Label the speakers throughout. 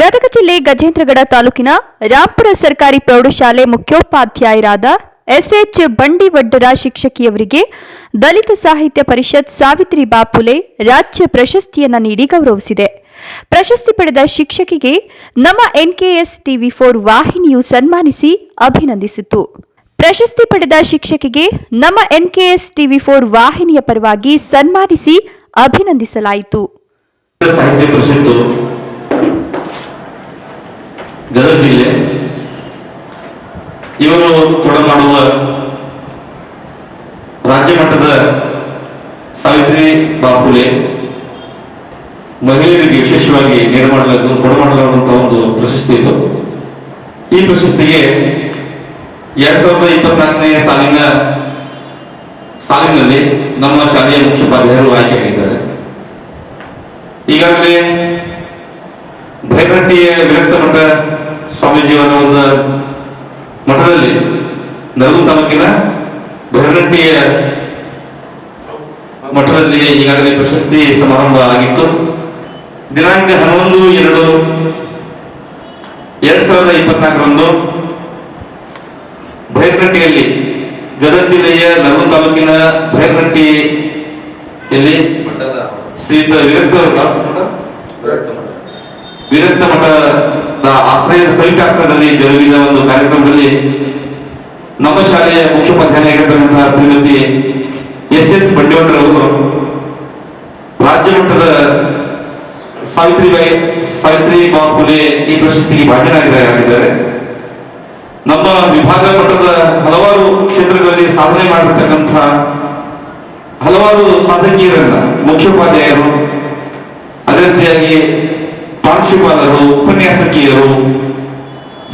Speaker 1: ಗದಗ ಜಿಲ್ಲೆ ಗಜೇಂದ್ರಗಡ ತಾಲೂಕಿನ ರಾಂಪುರ ಸರ್ಕಾರಿ ಪ್ರೌಢಶಾಲೆ ಮುಖ್ಯೋಪಾಧ್ಯಾಯರಾದ ಎಸ್ಎಚ್ ಬಂಡಿವಡ್ಡರ ಶಿಕ್ಷಕಿಯವರಿಗೆ ದಲಿತ ಸಾಹಿತ್ಯ ಪರಿಷತ್ ಸಾವಿತ್ರಿ ಬಾಪುಲೆ ರಾಜ್ಯ ಪ್ರಶಸ್ತಿಯನ್ನು ನೀಡಿ ಗೌರವಿಸಿದೆ. ಪ್ರಶಸ್ತಿ ಪಡೆದ ಶಿಕ್ಷಕಿಗೆ ನಮ್ಮ ಎನ್ಕೆಎಸ್ ಟಿವಿ ಫೋರ್ ವಾಹಿನಿಯು ಸನ್ಮಾನಿಸಿ ಅಭಿನಂದಿಸಿತು. ಪ್ರಶಸ್ತಿ ಪಡೆದ ಶಿಕ್ಷಕಿಗೆ ನಮ್ಮ ಎನ್ಕೆಎಸ್ ಟಿವಿ ಫೋರ್ ವಾಹಿನಿಯ ಪರವಾಗಿ ಸನ್ಮಾನಿಸಿ ಅಭಿನಂದಿಸಲಾಯಿತು.
Speaker 2: ಗದಗ ಜಿಲ್ಲೆ ಇವರು ಕೊಡಮಾಡುವ ರಾಜ್ಯ ಮಟ್ಟದ ಸಾವಿತ್ರಿ ಬಾಪುಲೆ ಮಹಿಳೆಯರಿಗೆ ವಿಶೇಷವಾಗಿ ನೀಡಮಾಡಲಾದ ಕೊಡಮಾಡಲಾಗುವಂತಹ ಒಂದು ಪ್ರಶಸ್ತಿ ಇದು. ಈ ಪ್ರಶಸ್ತಿಗೆ ಎರಡ್ ಸಾವಿರದ ಇಪ್ಪತ್ನಾಲ್ಕನೇ ಸಾಲಿನ, ಸಾಲಿನಲ್ಲಿ ನಮ್ಮ ಶಾಲೆಯ ಮುಖ್ಯೋಪಾಧ್ಯಾಯರು ಆಯ್ಕೆಯಾಗಿದ್ದಾರೆ. ಈಗಾಗಲೇ ಭೈರಟ್ಟಿಯ ವಿರಕ್ತ ಮಠ ಸ್ವಾಮೀಜಿಯವರ ಒಂದು ಮಠದಲ್ಲಿ ನರಗುಂದ ತಾಲೂಕಿನ ಭೈರಟ್ಟಿಯ ಮಠದಲ್ಲಿ ಈಗಾಗಲೇ ಪ್ರಶಸ್ತಿ ಸಮಾರಂಭ ಆಗಿತ್ತು. ದಿನಾಂಕ ಹನ್ನೊಂದು ಎರಡು ಎರಡ್ ಸಾವಿರದ ಇಪ್ಪತ್ನಾಲ್ಕರಂದು ಭೈರಟ್ಟಿಯಲ್ಲಿ ಗದಗ ಜಿಲ್ಲೆಯ ನರಗುಂದ ತಾಲೂಕಿನ ಭೈರಟ್ಟಿಯಲ್ಲಿ
Speaker 3: ಮಠದ
Speaker 2: ಶ್ರೀಯುತ ವಿರಕ್ತ ಮಠ.
Speaker 3: ವಿರಕ್ತ ಮಠ
Speaker 2: ವಿರಕ್ತ ಸಲಿಕಾಸ್ತ್ರದಲ್ಲಿ ಜರುಗಿದ ಒಂದು ಕಾರ್ಯಕ್ರಮದಲ್ಲಿ ನಮ್ಮ ಶಾಲೆಯ ಮುಖ್ಯೋಪಾಧ್ಯಾಯರಾಗಿರ್ತಕ್ಕಂತಹ ಶ್ರೀಮತಿ ಎಸ್ ಎಸ್ ಬಂಡೇವರವರು ರಾಜ್ಯ ಮಟ್ಟದ ಸಾವಿತ್ರಿಬಾಯಿ ಸಾವಿತ್ರಿ ಬಾಪುಲೆ ಈ ಪ್ರಶಸ್ತಿಗೆ ಭಾಜನರಾಗಿದ್ದಾರೆ. ನಮ್ಮ ವಿಭಾಗ ಮಟ್ಟದ ಹಲವಾರು ಕ್ಷೇತ್ರಗಳಲ್ಲಿ ಸಾಧನೆ ಮಾಡಿರ್ತಕ್ಕಂತಹ ಹಲವಾರು ಸಾಧಕಿಯರನ್ನ ಮುಖ್ಯೋಪಾಧ್ಯಾಯರು ಅದೇ ರೀತಿಯಾಗಿ ಪ್ರಾಂಶುಪಾಲರು, ಉಪನ್ಯಾಸಕಿಯರು,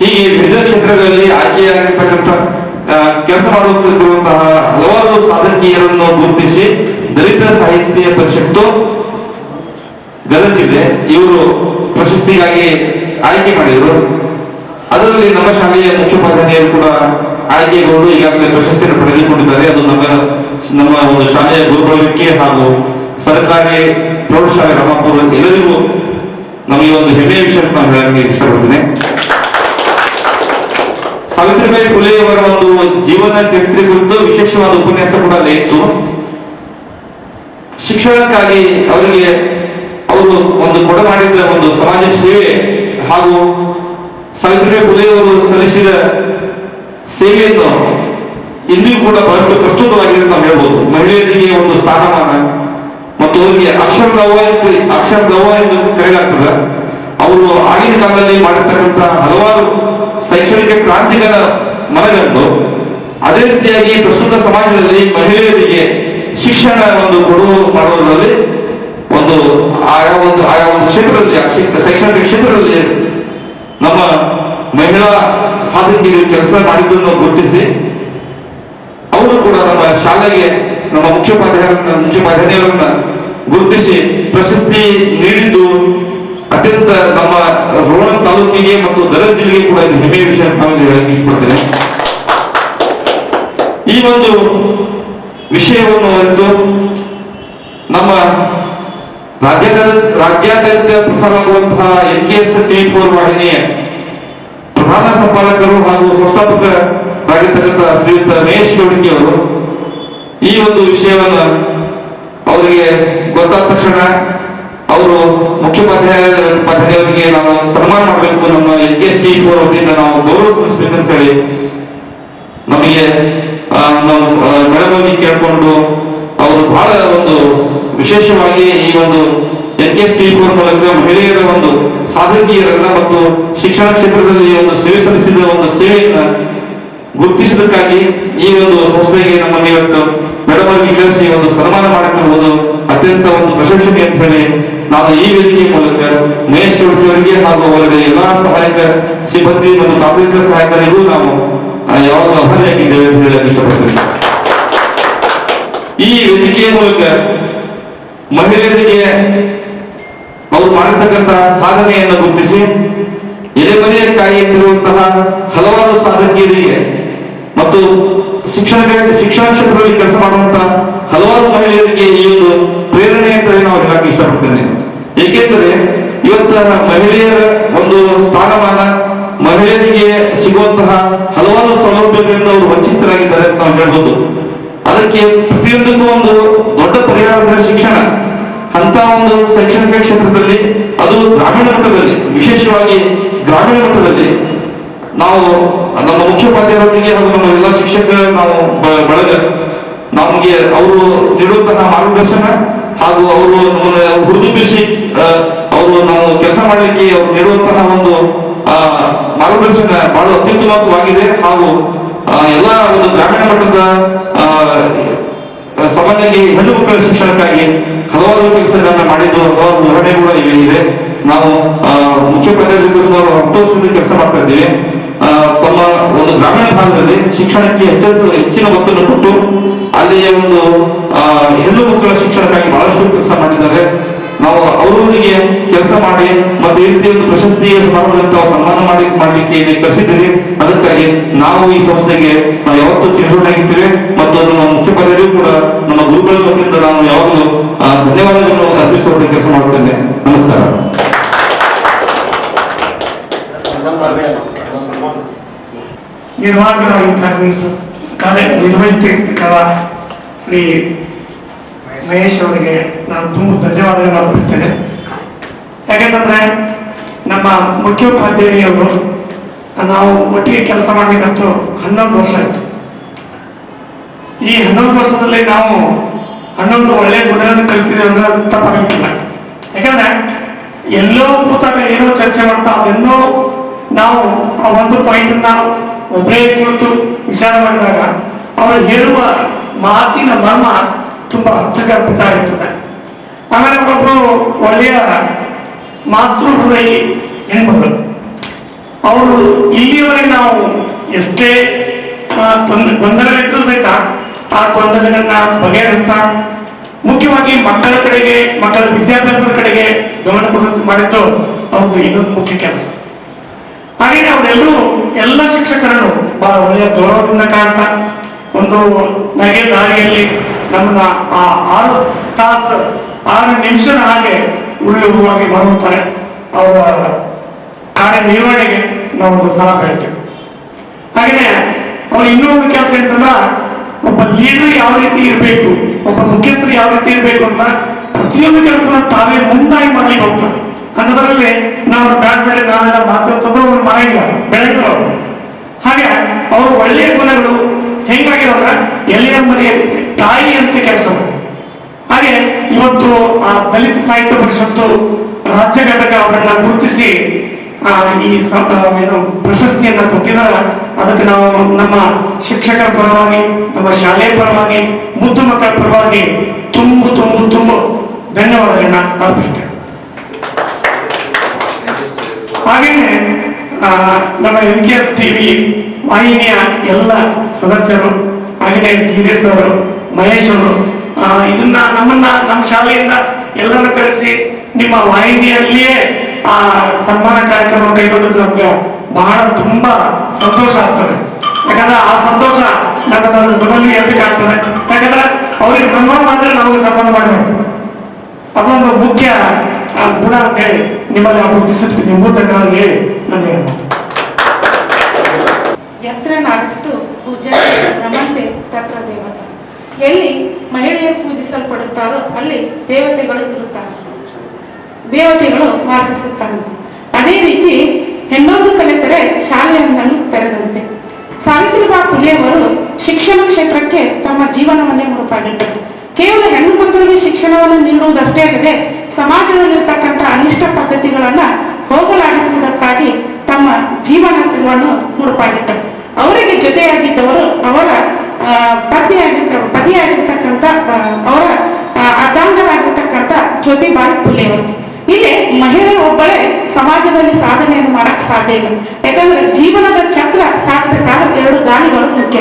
Speaker 2: ಹೀಗೆ ವಿವಿಧ ಕ್ಷೇತ್ರಗಳಲ್ಲಿ ಆಯ್ಕೆಯಾಗಿರ್ತಕ್ಕಂಥ ಕೆಲಸ ಮಾಡುತ್ತಿರುವಂತಹ ಹಲವಾರು ಸಾಧಕಿಯರನ್ನು ಗುರುತಿಸಿ ದಲಿತ ಸಾಹಿತ್ಯ ಪರಿಷತ್ತು ಗದಗ ಇವರು ಪ್ರಶಸ್ತಿಗಾಗಿ ಆಯ್ಕೆ ಮಾಡಿದರು. ಅದರಲ್ಲಿ ನಮ್ಮ ಶಾಲೆಯ ಮುಖ್ಯೋಪಾಧ್ಯಾಯರು ಕೂಡ ಆಯ್ಕೆಗೊಂಡು ಈಗಾಗಲೇ ಪ್ರಶಸ್ತಿಯನ್ನು ಪಡೆದುಕೊಂಡಿದ್ದಾರೆ. ಅದು ನಮ್ಮ ನಮ್ಮ ಒಂದು ಶಾಲೆಯ ಗೌರವಕ್ಕೆ ಹಾಗೂ ಸರ್ಕಾರಿ ಪ್ರೌಢಶಾಲೆ ರಾಮಪುರ ಎಲ್ಲರಿಗೂ ನಮಗೆ ಒಂದು ಹೆಮ್ಮೆಯ ವಿಷಯ ಹೇಳಕ್ಕೆ ಇಷ್ಟಪಡ್ತೇನೆ ಸಾವಿತ್ರಿಬಾಯಿ ಫುಲೆ ಅವರ ಒಂದು ಜೀವನ ಚರಿತ್ರೆ ಕುರಿತು ವಿಶೇಷವಾದ ಉಪನ್ಯಾಸ ಕೂಡ ಅಲ್ಲಿ ಇತ್ತು. ಶಿಕ್ಷಣಕ್ಕಾಗಿ ಅವರಿಗೆ ಅವರು ಒಂದು ಕೊಡಮಾಡಿದ ಒಂದು ಸಮಾಜ ಸೇವೆ ಹಾಗೂ ಸಾವಿತ್ರಿಬಾಯಿ ಫುಲೆ ಅವರು ಸಲ್ಲಿಸಿದ ಸೇವೆಯನ್ನು ಇಂದಿಗೂ ಕೂಡ ಬಹಳಷ್ಟು ಪ್ರಸ್ತುತವಾಗಿದೆ ನಾವು ಹೇಳ್ಬೋದು. ಮಹಿಳೆಯರಿಗೆ ಒಂದು ಸ್ಥಾನಮಾನ ಮತ್ತು ಅವರಿಗೆ ಅಕ್ಷರ ಗೌವ ಅಂತ- ಅಕ್ಷರ ಎಂದು ಕರೆಯಲಾಗ್ತದೆ. ಅವರು ಆಗಿನ ಕಾಲದಲ್ಲಿ ಮಾಡಿರ್ತಕ್ಕಂಥ ಹಲವಾರು ಶೈಕ್ಷಣಿಕ ಕ್ರಾಂತಿಗಳ ಮನಗಂಡು ಅದೇ ರೀತಿಯಾಗಿ ಪ್ರಸ್ತುತ ಸಮಾಜದಲ್ಲಿ ಮಹಿಳೆಯರಿಗೆ ಶಿಕ್ಷಣ ಒಂದು ಕೊಡುವ ಮಾಡುವುದರಲ್ಲಿ ಒಂದು ಆಯಾ ಒಂದು ಆಯಾ ಒಂದು ಕ್ಷೇತ್ರದಲ್ಲಿ ಶೈಕ್ಷಣಿಕ ಕ್ಷೇತ್ರದಲ್ಲಿ ನಮ್ಮ ಮಹಿಳಾ ಸಾಧಕಿಯರು ಕೆಲಸ ಮಾಡಿದ್ದನ್ನು ಗುರುತಿಸಿ, ಅವರು ಕೂಡ ನಮ್ಮ ಶಾಲೆಗೆ ನಮ್ಮ ಮುಖ್ಯೋಪಾಧ್ಯಾಯ ಮುಖ್ಯೋಪಾಧ್ಯಾಯರನ್ನ ಗುರುತಿಸಿ ಪ್ರಶಸ್ತಿ ನೀಡಿದ್ದು ಅತ್ಯಂತ ನಮ್ಮ ರೋಣ ತಾಲೂಕಿಗೆ ಮತ್ತು ಗದಗ ಜಿಲ್ಲೆಗೆ ಕೂಡ ಇದು ಹೆಮ್ಮೆಯ ವಿಷಯ ಹೇಳಕ್ಕೆ ಇಷ್ಟಪಡ್ತೇನೆ. ಈ ಒಂದು ವಿಷಯವನ್ನು ಅರಿತು ನಮ್ಮ ರಾಜ್ಯಾದ್ಯಂತ ರಾಜ್ಯಾದ್ಯಂತ ಪ್ರಸಾರವಾಗುವಂತಹ N K S T four ವಾಹಿನಿಯ ಪ್ರಧಾನ ಸಂಪಾದಕರು ಹಾಗೂ ಸಂಸ್ಥಾಪಕರಾಗಿರ್ತಕ್ಕಂಥ ಶ್ರೀಯುತ ಮಹೇಶ್ ಗೌಡಿಕೆ ಅವರು ಈ ಒಂದು ವಿಷಯವನ್ನ ಅವರಿಗೆ ಗೊತ್ತಾದ ತಕ್ಷಣ ಅವರು ಮುಖ್ಯೋಪಾಧ್ಯಾಯ ಉಪಾಧ್ಯಾಯರಿಗೆ ನಾವು ಸನ್ಮಾನ ಮಾಡಬೇಕು ನಮ್ಮ L K S T four ವತಿಯಿಂದ ನಾವು ಗೌರವ ಸಲ್ಲಿಸಬೇಕಂತ ಹೇಳಿ ನಮಗೆ ಮೇಡಮ್ ಕೇಳಿಕೊಂಡು ಅವರು ಬಹಳ ಒಂದು ವಿಶೇಷವಾಗಿ ಈ ಒಂದು N K S T four ಮೂಲಕ ಮಹಿಳೆಯರ ಒಂದು ಸಾಧಕಿಯರನ್ನ ಮತ್ತು ಶಿಕ್ಷಣ ಕ್ಷೇತ್ರದಲ್ಲಿ ಒಂದು ಸೇವೆ ಸಲ್ಲಿಸಿದ ಒಂದು ಸೇವೆಯನ್ನ ಗುರುತಿಸಿದಕ್ಕಾಗಿ ಈ ಒಂದು ಸಂಸ್ಥೆಗೆ ನಮ್ಮನ್ನು ಇವತ್ತು ಆಗಿ ಕಳಿಸಿ ಒಂದು ಸನ್ಮಾನ ಮಾಡಿಕೊಳ್ಳುವುದು ಅತ್ಯಂತ ಒಂದು ಪ್ರಶಂಸನೀಯ ಅಂತ ಹೇಳಿ ನಾನು ಈ ವೇದಿಕೆಯ ಮೂಲಕ ಮಹೇಶ್ ಅವರಿಗೆ ಹಾಗೂ ಅವರ ಎಲ್ಲಾ ಸಹಾಯಕ ಸಿಬ್ಬಂದಿ ಮತ್ತು ತಾಂತ್ರಿಕ ಸಹಾಯಕರಿಗೂ ನಾವು ಯಾವಾಗಲೂ ಅಭಾರಿಯಾಗಿದ್ದೇವೆ ಅಂತ ಹೇಳಕ್ಕೆ ಇಷ್ಟಪಡ್ತೇನೆ. ಈ ವೇದಿಕೆಯ ಮೂಲಕ ಮಹಿಳೆಯರಿಗೆ ಅವರು ಮಾಡಿರ್ತಕ್ಕಂತಹ ಸಾಧನೆಯನ್ನು ಗುರುತಿಸಿ, ಎಲೆಮನೆಯ ಕಾಯಿಯಂತಿರುವಂತಹ ಹಲವಾರು ಸಾಧಕಿಯರಿಗೆ ಮತ್ತು ಶಿಕ್ಷಣ ಶಿಕ್ಷಣ ಕ್ಷೇತ್ರದಲ್ಲಿ ಕೆಲಸ ಮಾಡುವಂತಹ ಹಲವಾರು ಮಹಿಳೆಯರಿಗೆ ಈ ಒಂದು ಪ್ರೇರಣೆ ಅಂತ ನಾವು ಹೇಳಕ್ ಇಷ್ಟಪಡ್ತೇನೆ. ಏಕೆಂದರೆ ಇವತ್ತ ಮಹಿಳೆಯರ ಒಂದು ಸ್ಥಾನಮಾನ ಮಹಿಳೆಯರಿಗೆ ಸಿಗುವಂತಹ ಹಲವಾರು ಸೌಲಭ್ಯಗಳಿಂದ ಅವರು ವಂಚಿತರಾಗಿದ್ದಾರೆ ಅಂತ ನಾವು ಹೇಳ್ಬೋದು. ಅದಕ್ಕೆ ಪ್ರತಿಯೊಂದಕ್ಕೂ ಒಂದು ದೊಡ್ಡ ಪರಿಹಾರ ಶಿಕ್ಷಣ. ಅಂತ ಒಂದು ಶೈಕ್ಷಣಿಕ ಕ್ಷೇತ್ರದಲ್ಲಿ, ಅದು ಗ್ರಾಮೀಣ ಮಟ್ಟದಲ್ಲಿ, ವಿಶೇಷವಾಗಿ ಗ್ರಾಮೀಣ ಮಟ್ಟದಲ್ಲಿ ನಾವು ನಮ್ಮ ಮುಖ್ಯೋಪಾಧ್ಯಾಯರೊಂದಿಗೆ ಹಾಗೂ ನಮ್ಮ ಎಲ್ಲ ಶಿಕ್ಷಕರ ನಾವು ಬಳಗ, ನಮಗೆ ಅವರು ನೀಡುವಂತಹ ಮಾರ್ಗದರ್ಶನ ಹಾಗೂ ಅವರು ನಮ್ಮನ್ನು ಹುರಿದುಂಬಿಸಿ ಅವರು ನಾವು ಕೆಲಸ ಮಾಡಲಿಕ್ಕೆ ಅವ್ರು ನೀಡುವಂತಹ ಒಂದು ಮಾರ್ಗದರ್ಶನ ಬಹಳ ಅತ್ಯುತ್ತಮವಾಗಿದೆ ಹಾಗೂ ಎಲ್ಲ ಒಂದು ಗ್ರಾಮೀಣ ಮಟ್ಟದ ಸಾಮಾನ್ಯವಾಗಿ ಹೆಣ್ಣು ಮಕ್ಕಳ ಶಿಕ್ಷಣಕ್ಕಾಗಿ ಹಲವಾರು ಕೆಲಸಗಳನ್ನ ಮಾಡಿದ್ದು ಹಲವಾರು ಉದಾಹರಣೆಗಳು ಇವೆ ನಾವು ಸುಮಾರು ಹತ್ತು ವರ್ಷದಿಂದ ಕೆಲಸ ಮಾಡ್ತಾ ಇದ್ದೀವಿ. ತಮ್ಮ ಒಂದು ಗ್ರಾಮೀಣ ಭಾಗದಲ್ಲಿ ಶಿಕ್ಷಣಕ್ಕೆ ಹೆಚ್ಚು ಹೆಚ್ಚಿನ ಒತ್ತನ್ನು ಕೊಟ್ಟು ಅಲ್ಲಿಯ ಒಂದು ಹೆಣ್ಣು ಮಕ್ಕಳ ಶಿಕ್ಷಣಕ್ಕಾಗಿ ಬಹಳಷ್ಟು ಕೆಲಸ ಮಾಡಿದ್ದಾರೆ. ನಾವು ಅವರೊಂದಿಗೆ ಕೆಲಸ ಮಾಡಿ ಮತ್ತೆ ಈ ರೀತಿ ಒಂದು ಪ್ರಶಸ್ತಿ ಸಮಾರಂಭದಲ್ಲಿ ತಾವು ಸನ್ಮಾನ ಮಾಡಿ, ಮಾಡಲಿಕ್ಕೆ ಕರೆಸಿದ್ದೀರಿ. ಅದಕ್ಕಾಗಿ ನಾವು ಈ ಸಂಸ್ಥೆಗೆ ಯಾವತ್ತು ಯಾವತ್ತೂ ಮತ್ತು ನಮ್ಮ ಮುಖ್ಯೋಪಾಧ್ಯಾಯರು ಕೂಡ ನಮ್ಮ ಗುರುಗಳ ವತಿಯಿಂದ ನಾನು ಯಾವಾಗಲೂ ಧನ್ಯವಾದಗಳನ್ನು ಅರ್ಪಿಸುವಂತ ಕೆಲಸ ಮಾಡುತ್ತೇನೆ. ನಮಸ್ಕಾರ.
Speaker 3: ನಿರ್ವಾಹಕರಾಗಿ ಕಾರ್ಯ ನಿರ್ವಹಿಸ್ತಿರ್ತಕ್ಕಂಥ ಶ್ರೀ ಮಹೇಶ್ ಅವರಿಗೆ ನಾನು ತುಂಬ ಧನ್ಯವಾದಗಳನ್ನು ಅರ್ಪಿಸ್ತೇನೆ. ಯಾಕೆಂತಂದ್ರೆ ನಮ್ಮ ಮುಖ್ಯೋಪಾಧ್ಯಾಯರು ನಾವು ಒಟ್ಟಿಗೆ ಕೆಲಸ ಮಾಡಬೇಕಂತೂ ಹನ್ನೊಂದು ವರ್ಷ ಆಯಿತು. ಈ ಹನ್ನೊಂದು ವರ್ಷದಲ್ಲಿ ನಾವು ಹನ್ನೊಂದು ಒಳ್ಳೆಯ ಗುಣಗಳನ್ನು ಕಲಿತಿದ್ದೇವೆ ಅಂದ್ರೆ ತಪ್ಪಾಗಲಿಕ್ಕಿಲ್ಲ ಯಾಕಂದ್ರೆ ಎಲ್ಲೋ ಕೂತಾಗ ಏನೋ ಚರ್ಚೆ ಮಾಡ್ತಾ ಅದೆಲ್ಲೋ ನಾವು ಆ ಒಂದು ಪಾಯಿಂಟ್ ಒಬ್ಬರೇ ಕುಳಿತು ವಿಚಾರ ಮಾಡಿದಾಗ ಅವರು ಹೇಳುವ ಮಾತಿನ ಮರ್ಮ ತುಂಬಾ ಅರ್ಥಗರ್ಭಿತ ಇರ್ತದೆ. ಆಮೇಲೆ ಒಬ್ಬರು ಒಳ್ಳೆಯ ಮಾತೃ ಹೆಣ್ಮಗಳು ಅವರು ಇಲ್ಲಿಯವರೆಗೆ ನಾವು ಎಷ್ಟೇ ಗೊಂದಲಗಳಿದ್ರೂ ಸಹಿತ ಆ ಗೊಂದಲಗಳನ್ನ ಬಗೆಹರಿಸ್ತಾ, ಮುಖ್ಯವಾಗಿ ಮಕ್ಕಳ ಕಡೆಗೆ, ಮಕ್ಕಳ ವಿದ್ಯಾಭ್ಯಾಸದ ಕಡೆಗೆ ಗಮನ ಕೊಡುವಂತೆ ಮಾಡಿದ್ದು ಅವ್ರದ್ದು ಇದೊಂದು ಮುಖ್ಯ ಕೆಲಸ. ಹಾಗೆ ಅವರೆಲ್ಲರೂ ಎಲ್ಲ ಬಹಳ ಒಳ್ಳೆಯ ಗೌರವದಿಂದ ಕಾಣ್ತಾ ಒಂದು ನಗೆ ದಾರಿಯಲ್ಲಿ ನಮ್ಮನ್ನ ಆ ಆರು ತಾಸು, ಆರು ನಿಮಿಷದ ಹಾಗೆ ಉಳಿಯುವಾಗಿ ಬರುತ್ತಾರೆ ಅವರ ಕಾರ್ಯನಿರ್ವಹಣೆಗೆ ನಾವು ಒಂದು ಸಲ ಹೇಳ್ತೇವೆ ಹಾಗೆಯೇ ಅವ್ರು ಇನ್ನೂ ಒಂದು ಕೆಲಸ ಅಂತಂದ್ರ ಒಬ್ಬ ಲೀಡರ್ ಯಾವ ರೀತಿ ಇರಬೇಕು, ಒಬ್ಬ ಮುಖ್ಯಸ್ಥರು ಯಾವ ರೀತಿ ಇರಬೇಕು ಅಂತ ಪ್ರತಿಯೊಂದು ಕೆಲಸವನ್ನು ತಾವೇ ಮುಂದಾಗಿ ಮಾಡ್ಲಿಕ್ಕೆ ಹೋಗ್ತಾರೆ. ಅಂಥದ್ರಲ್ಲಿ ನಾವು ಬ್ಯಾಡ್ ಬೇಡ ನಾವೆಲ್ಲ ಮಾತಾಡ್ತದೋ ಅವ್ರು ಮಾಡಂಗಿಲ್ಲ ಬೆಳಗ್ಗೆ ಅವರು ಹಾಗೆ ಅವರು ಒಳ್ಳೆಯ ಗುಣಗಳು ಹೆಂಗಾಗಿರೋದ್ರ ಎಲ್ಲಿಯ ಮನೆಯ ತಾಯಿ ಅಂತ ಕೆಲಸ ಹಾಗೆ ಇವತ್ತು ಆ ದಲಿತ ಸಾಹಿತ್ಯ ಪರಿಷತ್ತು ರಾಜ್ಯ ಘಟಕ ಅವರನ್ನ ಗುರುತಿಸಿ ಆ, ಈ ಏನು ಪ್ರಶಸ್ತಿಯನ್ನ ಕೊಟ್ಟಿದ್ದಾರೆ ಅದಕ್ಕೆ ನಾವು ನಮ್ಮ ಶಿಕ್ಷಕರ ಪರವಾಗಿ ನಮ್ಮ ಶಾಲೆಯ ಪರವಾಗಿ ಮುದ್ದು ಮಕ್ಕಳ ಪರವಾಗಿ ತುಂಬು ತುಂಬು ತುಂಬು ಧನ್ಯವಾದಗಳನ್ನ ಅರ್ಪಿಸ್ತೇವೆ. ಹಾಗೆಯೇ ನಮ್ಮ ಎನ್ ಕೆ ಎಸ್ ಟಿವಿ ವಾಹಿನಿಯ ಎಲ್ಲ ಸದಸ್ಯರು ಹಾಗೆಯೇ ಜೀರೇಶ್ ಅವರು, ಮಹೇಶ್ ಅವರು ಇದನ್ನ ನಮ್ಮನ್ನ, ನಮ್ಮ ಶಾಲೆಯಿಂದ ಎಲ್ಲರನ್ನು ಕರೆಸಿ ನಿಮ್ಮ ವಾಹಿನಿಯಲ್ಲಿಯೇ ಆ ಸನ್ಮಾನ ಕಾರ್ಯಕ್ರಮ ಕೈಗೊಂಡಿದ್ದು ನಮ್ಗೆ ಬಹಳ ತುಂಬಾ ಸಂತೋಷ ಆಗ್ತದೆ. ಯಾಕಂದ್ರೆ ಆ ಸಂತೋಷ ನನ್ನ ನನ್ನ ಗುಣದಲ್ಲಿ ಎದ್ದಕ್ಕೆ ಆಗ್ತದೆ. ಯಾಕಂದ್ರೆ ಅವ್ರಿಗೆ ಸನ್ಮಾನ ಮಾಡಿದ್ರೆ ನಮಗೆ ಸನ್ಮಾನ ಮಾಡಬೇಕು ಅದೊಂದು ಮುಖ್ಯ ಗುಣ ಅಂತ ಹೇಳಿ ನಿಮ್ಮಲ್ಲಿ ಗುರುತಿಸಿದ್ವಿ ನಿಮ್ಮ ಹೇಳಿ, ನಾನು
Speaker 4: ಯತ್ರ ನಾಡಿಸ್ತು. ಪೂಜಾ ರಮಂತೆ ತತ್ರ ದೇವತೆ. ಎಲ್ಲಿ ಮಹಿಳೆಯರು ಪೂಜಿಸಲ್ಪಡುತ್ತಾರೋ ಅಲ್ಲಿ ದೇವತೆಗಳು ಇರುತ್ತಾರೆ. ದೇವತೆಗಳು ವಾಸಿಸುತ್ತಾರೆ. ಅದೇ ರೀತಿ ಹೆಣ್ಣೊಂದು ಕಲಿತರೆ ಶಾಲೆಯೊಂದನ್ನು ತೆರೆದಂತೆ ಸಾವಿತ್ರಿಬಾ ಪುಲೆಯವರು ಶಿಕ್ಷಣ ಕ್ಷೇತ್ರಕ್ಕೆ ತಮ್ಮ ಜೀವನವನ್ನೇ ಮುಡುಪಾಗಿಟ್ಟರು. ಕೇವಲ ಹೆಣ್ಣು ಮಕ್ಕಳಿಗೆ ಶಿಕ್ಷಣವನ್ನು ನೀಡುವುದಷ್ಟೇ ಅಲ್ಲದೆ ಸಮಾಜದಲ್ಲಿರ್ತಕ್ಕಂಥ ಅನಿಷ್ಟ ಪದ್ಧತಿಗಳನ್ನ ಹೋಗಲಾಡಿಸುವುದಕ್ಕಾಗಿ ತಮ್ಮ ಜೀವನವನ್ನು ಮುಡುಪಾಗಿಟ್ಟರು. ಅವರಿಗೆ ಜೊತೆಯಾಗಿದ್ದವರು ಅವರ ಪತಿಯಾಗಿರ್ತ ಪತಿಯಾಗಿರ್ತಕ್ಕಂಥ ಅವರ ಆ, ಜ್ಯೋತಿಬಾಯಿ ಜ್ಯೋತಿಬಾಯಿ ಫುಲೆಯವರು ಇಲ್ಲಿ ಮಹಿಳೆ ಒಬ್ಬಳೇ ಸಮಾಜದಲ್ಲಿ ಸಾಧನೆಯನ್ನು ಮಾಡಕ್ ಸಾಧ್ಯ ಇಲ್ಲ. ಯಾಕಂದ್ರೆ ಜೀವನದ ಚಕ್ರ ಸಾಕ್ಬೇಕಾದ್ರೆ ಎರಡು ಗಾಲಿಗಳು ಮುಖ್ಯ.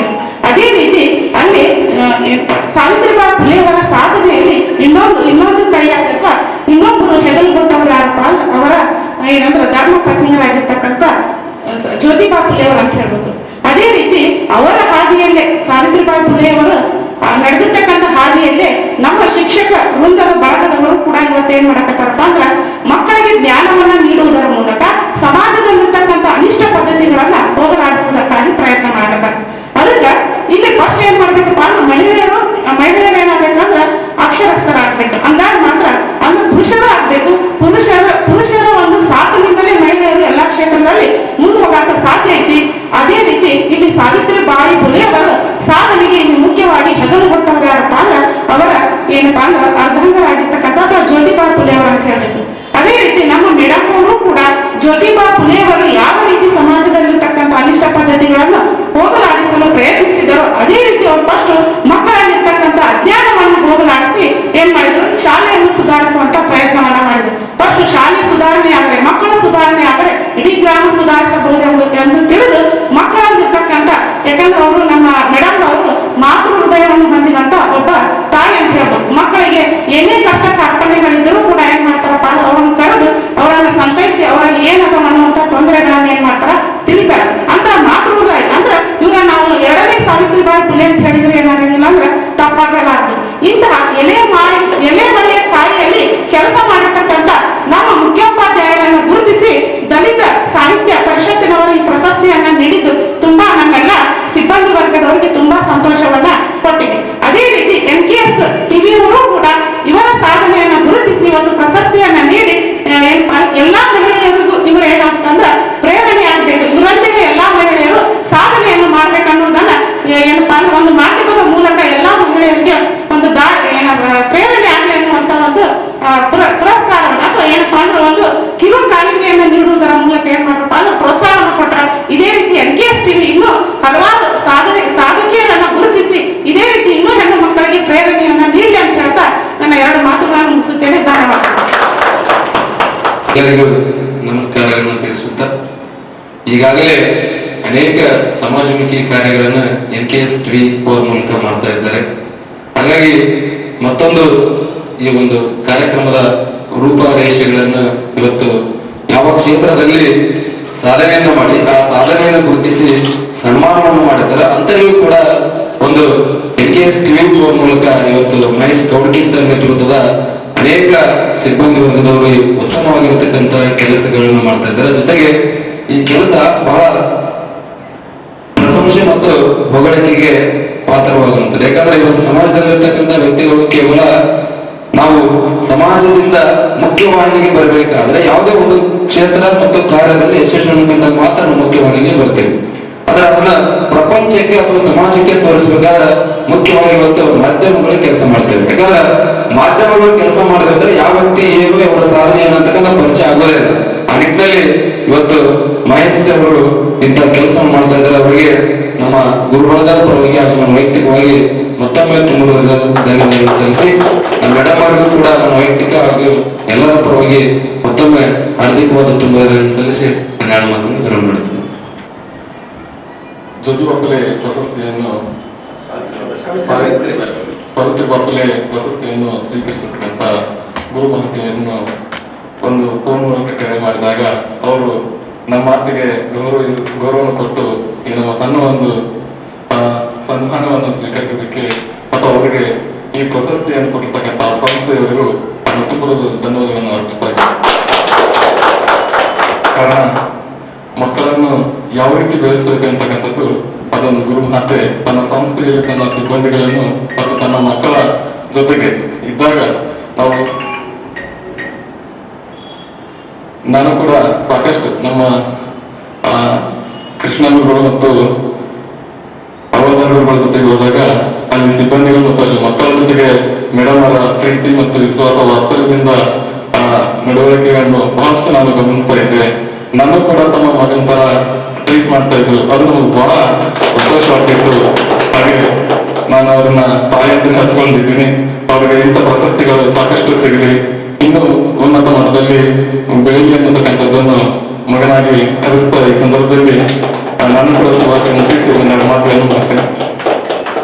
Speaker 5: ಎಲ್ಲರಿಗೂ ನಮಸ್ಕಾರಗಳನ್ನು ತಿಳಿಸುತ್ತಾ, ಈಗಾಗಲೇ ಅನೇಕ ಸಮಾಜಮುಖಿ ಕಾರ್ಯಗಳನ್ನು N K S T four ಮೂಲಕ ಮಾಡ್ತಾ ಇದ್ದಾರೆ. ಹಾಗಾಗಿ ಮತ್ತೊಂದು ಈ ಒಂದು ಕಾರ್ಯಕ್ರಮದ ರೂಪರೇಷೆಗಳನ್ನು ಇವತ್ತು ಯಾವ ಕ್ಷೇತ್ರದಲ್ಲಿ ಸಾಧನೆಯನ್ನು ಮಾಡಿ, ಆ ಸಾಧನೆಯನ್ನು ಗುರುತಿಸಿ ಸನ್ಮಾನವನ್ನು ಮಾಡಿದ್ದಾರೆ ಅಂತರಿಗೂ ಕೂಡ ಒಂದು N K S TV four ಮೂಲಕ ಇವತ್ತು ಮಹೇಶ್ ಕೌಟಗಿ ಸರ್ ನೇತೃತ್ವದ ಅನೇಕ ಸಿಬ್ಬಂದಿ ವರ್ಗದವರು ಉತ್ತಮವಾಗಿರ್ತಕ್ಕಂತ ಕೆಲಸಗಳನ್ನು ಮಾಡ್ತಾ ಇದ್ದಾರೆ. ಜೊತೆಗೆ ಈ ಕೆಲಸ ಬಹಳ ಪ್ರಶಂಸೆ ಮತ್ತು ಹೊಗಳಿಕೆಗೆ ಪಾತ್ರವಾಗುತ್ತದೆ ಯಾಕಂದ್ರೆ ಇವತ್ತು ಸಮಾಜದಲ್ಲಿರ್ತಕ್ಕಂಥ ವ್ಯಕ್ತಿಗಳು ಕೇವಲ ನಾವು ಸಮಾಜದಿಂದ ಮುಖ್ಯವಾಹಿನಿಗೆ ಬರಬೇಕಾದ್ರೆ ಯಾವುದೇ ಒಂದು ಕ್ಷೇತ್ರ ಮತ್ತು ಕಾರ್ಯದಲ್ಲಿ ಯಶಸ್ವಿ ಮಾತ್ರ ಮುಖ್ಯವಾಹಿನಿಗೆ ಬರ್ತೇವೆ. ಆದ್ರೆ ಅದನ್ನ ಪ್ರಪಂಚಕ್ಕೆ ಅಥವಾ ಸಮಾಜಕ್ಕೆ ತೋರಿಸಬೇಕಾದ ಮುಖ್ಯವಾಗಿ ಇವತ್ತು ಮಾಧ್ಯಮಗಳು ಕೆಲಸ ಮಾಡ್ತೇವೆ ಯಾಕಂದ್ರೆ ಮಾಧ್ಯಮಗಳು ಕೆಲಸ ಮಾಡಿದ್ರೆ ಯಾವ ವ್ಯಕ್ತಿ ಏನು ಅವರ ಸಾಧನೆ ಏನು ಅಂತಕ್ಕಂಥ ಪರಿಚಯ ಆಗೋದೇ ಇಲ್ಲ. ಆ ನಿಟ್ಟಿನಲ್ಲಿ ಇವತ್ತು ಮಹೇಶ್ ಅವರು ಇಂಥ ಕೆಲಸ ಮಾಡ್ತಾ ಇದ್ದಾರೆ. ಅವರಿಗೆ ನಮ್ಮ ಗುರುಗಳದ ಪರವಾಗಿ ಹಾಗೂ ನಮ್ಮ ವೈಯಕ್ತಿಕವಾಗಿ ಮತ್ತೊಮ್ಮೆ ತುಂಬ ಸಲ್ಲಿಸಿ. ನಮ್ಮ ಮೇಡಮ್ ಕೂಡ ನಮ್ಮ ವೈಯಕ್ತಿಕ ಹಾಗೂ ಎಲ್ಲರ ಪರವಾಗಿ ಮತ್ತೊಮ್ಮೆ ಹಾರ್ದಿಕವಾದ ತುಂಬ ಸಲ್ಲಿಸಿ. ನನ್ನ ಎರಡು ಮಾತನ್ನು
Speaker 6: ಜೋಜು ಬಪ್ಪಲೆ ಪ್ರಶಸ್ತಿಯನ್ನು ಸಾವಿತ್ರಿ ಬಪ್ಪಲೆ ಪ್ರಶಸ್ತಿಯನ್ನು ಸ್ವೀಕರಿಸತಕ್ಕಂಥ ಗುರು ಮಹತಿಯನ್ನು ಒಂದು ಫೋನ್ ಮೂಲಕ ಕರೆ ಮಾಡಿದಾಗ ಅವರು ನಮ್ಮ ಮಾತಿಗೆ ಗೌರವ ಗೌರವವನ್ನು ಕೊಟ್ಟು ಈ ನಮ್ಮ ಸಣ್ಣ ಒಂದು ಸನ್ಮಾನವನ್ನು ಸ್ವೀಕರಿಸಿದ್ದಕ್ಕೆ ಮತ್ತು ಅವರಿಗೆ ಈ ಪ್ರಶಸ್ತಿಯನ್ನು ಕೊಟ್ಟಿರ್ತಕ್ಕಂಥ ಸಂಸ್ಥೆಯವರಿಗೂ ನನ್ನ ಕುಟುಂಬದ ಧನ್ಯವಾದಗಳನ್ನು ಅರ್ಪಿಸ್ತಾ ಇದ್ದಾರೆ ಕಾರಣ ಮಕ್ಕಳನ್ನು ಯಾವ ರೀತಿ ಬೆಳೆಸಬೇಕಂತಕ್ಕಂಥದ್ದು ಅದನ್ನು ಗುರು ಮಾತೆ ತನ್ನ ಸಂಸ್ಥೆಯಲ್ಲಿ ತನ್ನ ಸಿಬ್ಬಂದಿಗಳನ್ನು ಮತ್ತು ತನ್ನ ಮಕ್ಕಳ ಜೊತೆಗೆ ಇದ್ದಾಗ ನಾವು ನಾನು ಕೂಡ ಸಾಕಷ್ಟು ನಮ್ಮ ಆ, ಕೃಷ್ಣಗುರುಗಳು ಮತ್ತು ಅವಧರುಗಳ ಜೊತೆಗೆ ಹೋದಾಗ ಅಲ್ಲಿ ಸಿಬ್ಬಂದಿಗಳು ಮತ್ತು ಅಲ್ಲಿ ಮಕ್ಕಳ ಜೊತೆಗೆ ಮೇಡಮ್ ಅವರ ಪ್ರೀತಿ ಮತ್ತು ವಿಶ್ವಾಸ ವಾಸ್ತವ್ಯದಿಂದ ನಡವಳಿಕೆಯನ್ನು ಬಹಳಷ್ಟು ನಾನು ಗಮನಿಸ್ತಾ ಇದ್ದೆ. ನಾನು ಕೂಡ ತಮ್ಮ ಮಗನ ತರ ಟ್ರೀಟ್ ಮಾಡ್ತಾ ಇದ್ರು ಅದು ಬಹಳ ಸಂತೋಷವಾಗಿತ್ತು. ಹಾಗೆ ನಾನು ಅವ್ರನ್ನ ತಾಯಿ ಹಚ್ಕೊಂಡಿದ್ದೀನಿ. ಅವ್ರಿಗೆ ಇಂಥ ಪ್ರಶಸ್ತಿಗಳು ಸಾಕಷ್ಟು ಸಿಗಲಿ. ಇನ್ನೂ ಉನ್ನತ ಮಟ್ಟದಲ್ಲಿ ಬೆಳಗ್ಗೆ ಅನ್ನತಕ್ಕಂಥದ್ದನ್ನು ಮಗನಾಗಿ ಕಲಿಸ್ತಾ ಈ ಸಂದರ್ಭದಲ್ಲಿ ನಾನು ಕೂಡ ಶುಭಾಶಯ ಮುಗಿಸಿ ಮಾತನ್ನು ಮಾತುಗಳನ್ನು ಮಾಡ್ತೇನೆ